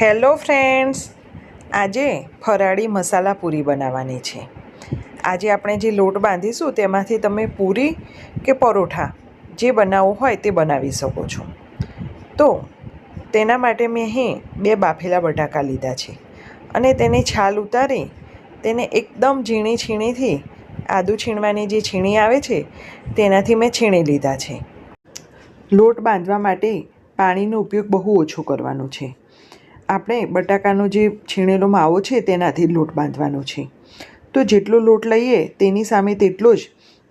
Hello friends, આજે ફરાળી મસાલા પૂરી બનાવવાની છે. આજે આપણે જે લોટ બાંધીશું તેમાંથી તમે પૂરી કે પરોઠા જે બનાવવું હોય તે બનાવી શકો છો. તો તેના માટે મેં અહીં બે બાફેલા બટાકા લીધા છે અને તેની છાલ ઉતારી તેને એકદમ ઝીણી છીણીથી આદુ છીણવાની જે છીણી આવે છે તેનાથી મેં છીણી લીધા છે. લોટ બાંધવા માટે પાણીનો ઉપયોગ બહુ ઓછો કરવાનો છે. આપણે બટાકાનો જે છીણેલો માવો છે તેનાથી લોટ બાંધવાનો છે. તો જેટલો લોટ લઈએ તેની સામે તેટલો જ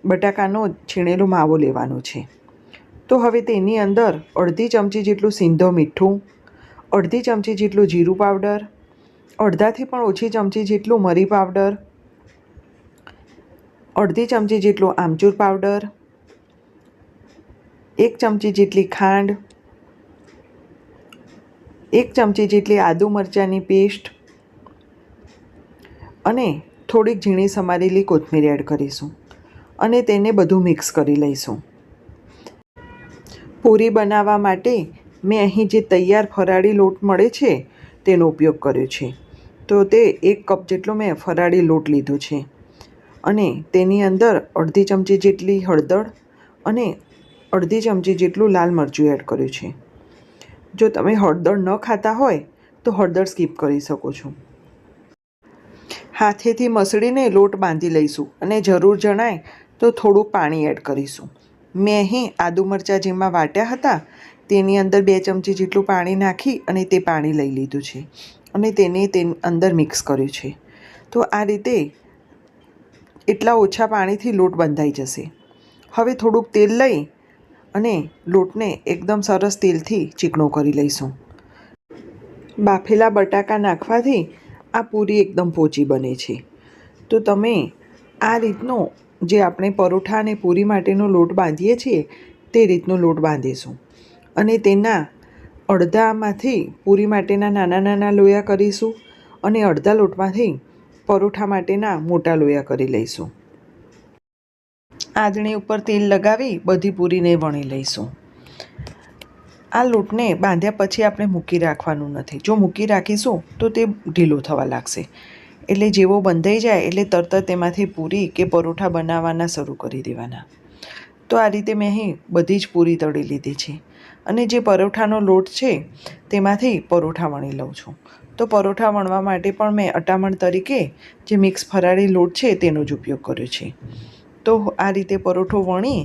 બટાકાનો છીણેલો માવો લેવાનો છે. તો હવે તેની અંદર અડધી ચમચી જેટલું સિંધો મીઠું, અડધી ચમચી જેટલું જીરું પાવડર, અડધાથી પણ ઓછી ચમચી જેટલું મરી પાવડર, અડધી ચમચી જેટલું આમચૂર પાવડર, એક ચમચી જેટલી ખાંડ એક ચમચી જેટલી આદુ મરચાંની પેસ્ટ અને થોડીક ઝીણી સમારેલી કોથમીર એડ કરીશું અને તેને બધું મિક્સ કરી લઈશું. પૂરી બનાવવા માટે મેં અહીં જે તૈયાર ફરાળી લોટ મળે છે, તેનો ઉપયોગ કર્યો છે. તો તે એક કપ જેટલો મેં ફરાળી લોટ લીધો છે. અને તેની અંદર અડધી ચમચી જેટલી હળદર અને અડધી ચમચી જેટલું લાલ મરચું એડ કર્યું છે. જો તમે હળદર ન ખાતા હોય, તો હળદર સ્કીપ કરી શકો છો. હાથેથી મસળીને લોટ બાંધી લઈશું અને જરૂર જણાય તો થોડું પાણી એડ કરીશું. મેં અહીં આદુ મરચાં જેમાં વાટ્યા હતા, તેની અંદર બે ચમચી જેટલું પાણી નાખી અને તે પાણી લઈ લીધું છે અને તેને તેની અંદર મિક્સ કર્યું છે. તો આ રીતે એટલા ઓછા પાણીથી લોટ બંધાઈ જશે. હવે થોડુંક તેલ લઈ અને લોટને એકદમ સરસ તેલથી ચીકણો કરી લઈશું. બાફેલા બટાકા નાખવાથી આ પૂરી એકદમ પોચી બને છે. તો તમે આ રીતનો જે આપણે પરોઠા અને પૂરી માટેનો લોટ બાંધીએ છીએ, તે રીતનો લોટ બાંધીશું. અને તેના અડધામાંથી પૂરી માટેના નાના નાના લોયા કરીશું અને અડધા લોટમાંથી પરોઠા માટેના મોટા લોયા કરી લઈશું. આદણી ઉપર તેલ લગાવી બધી પૂરીને વણી લઈશું. આ લોટને બાંધ્યા પછી આપણે મૂકી રાખવાનું નથી. જો મૂકી રાખીશું તો તે ઢીલો થવા લાગશે. એટલે જેવો બંધાઈ જાય એટલે તરત તેમાંથી પૂરી કે પરોઠા બનાવવાના શરૂ કરી દેવાના. તો આ રીતે મેં અહીં બધી જ પૂરી તળી લીધી છે. અને જે પરોઠાનો લોટ છે તેમાંથી પરોઠા વણી લઉં છું. તો પરોઠા વણવા માટે પણ મેં અટામણ તરીકે જે મિક્સ ફરાળી લોટ છે તેનો જ ઉપયોગ કર્યો છે. તો આ રીતે પરોઠો વણી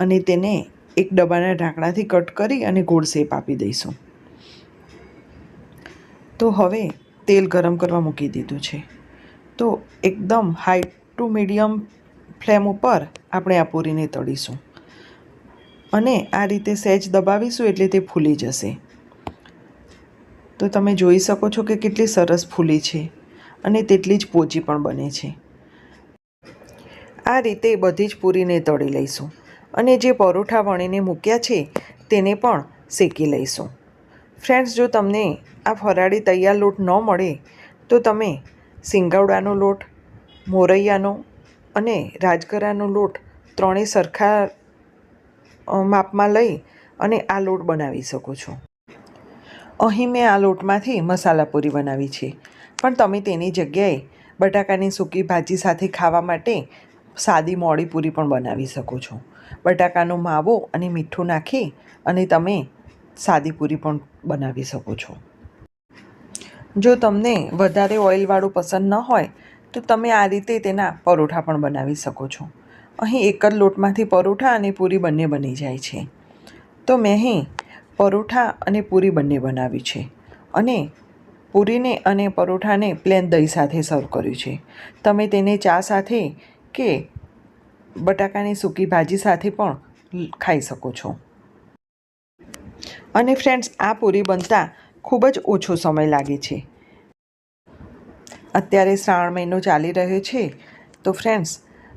અને તેને એક ડબ્બાના ઢાંકણાથી કટ કરી અને ગોળ શેપ આપી દઈશું. તો હવે તેલ ગરમ કરવા મૂકી દીધું છે. તો એકદમ હાઈ ટુ મીડિયમ ફ્લેમ ઉપર આપણે આ પૂરીને તળીશું. અને આ રીતે સહેજ દબાવીશું એટલે તે ફૂલી જશે. તો તમે જોઈ શકો છો કે કેટલી સરસ ફૂલી છે અને તેટલી જ પોચી પણ બને છે. આ રીતે બધી જ પૂરીને તળી લઈશું અને જે પરોઠા વણીને મૂક્યા છે તેને પણ શેકી લઈશું. ફ્રેન્ડ્સ, જો તમને આ ફરાળી તૈયાર લોટ ન મળે, તો તમે સિંગાવડાનો લોટ, મોરૈયાનો અને રાજગરાનો લોટ ત્રણેય સરખા માપમાં લઈ અને આ લોટ બનાવી શકો છો. અહીં મેં આ લોટમાંથી મસાલા પૂરી બનાવી છે. પણ તમે તેની જગ્યાએ બટાકાની સૂકી ભાજી સાથે ખાવા માટે સાદી મોડી પૂરી પણ બનાવી શકો છો. બટાકાનો માવો અને મીઠું નાખી અને તમે સાદી પૂરી પણ બનાવી શકો છો. જો તમને વધારે ઓઇલવાળું પસંદ ન હોય, તો તમે આ રીતે તેના પરોઠા પણ બનાવી શકો છો. અહીં એક જ લોટમાંથી પરોઠા અને પૂરી બંને બની જાય છે. તો મેં અહીં પરોઠા અને પૂરી બંને બનાવી છે અને પૂરીને અને પરોઠાને પ્લેન દહીં સાથે સર્વ કર્યું છે. તમે તેને ચા સાથે કે બટાકાની સૂકી ભાજી સાથે પણ ખાઈ શકો છો. અને ફ્રેન્ડ્સ આ પૂરી બનતા ખૂબ જ ઓછો સમય લાગે છે. અત્યારે શ્રાવણ મહિનો ચાલી રહ્યો છે, તો ફ્રેન્ડ્સ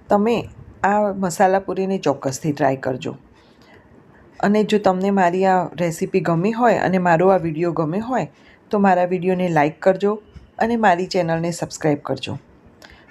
તમે આ મસાલા પૂરીને ચોક્કસથી ટ્રાય કરજો. અને જો તમને મારી આ રેસીપી ગમી હોય અને મારો આ વીડિયો ગમ્યો હોય, તો મારા વિડીયોને લાઈક કરજો અને મારી ચેનલને સબસ્ક્રાઈબ કરજો.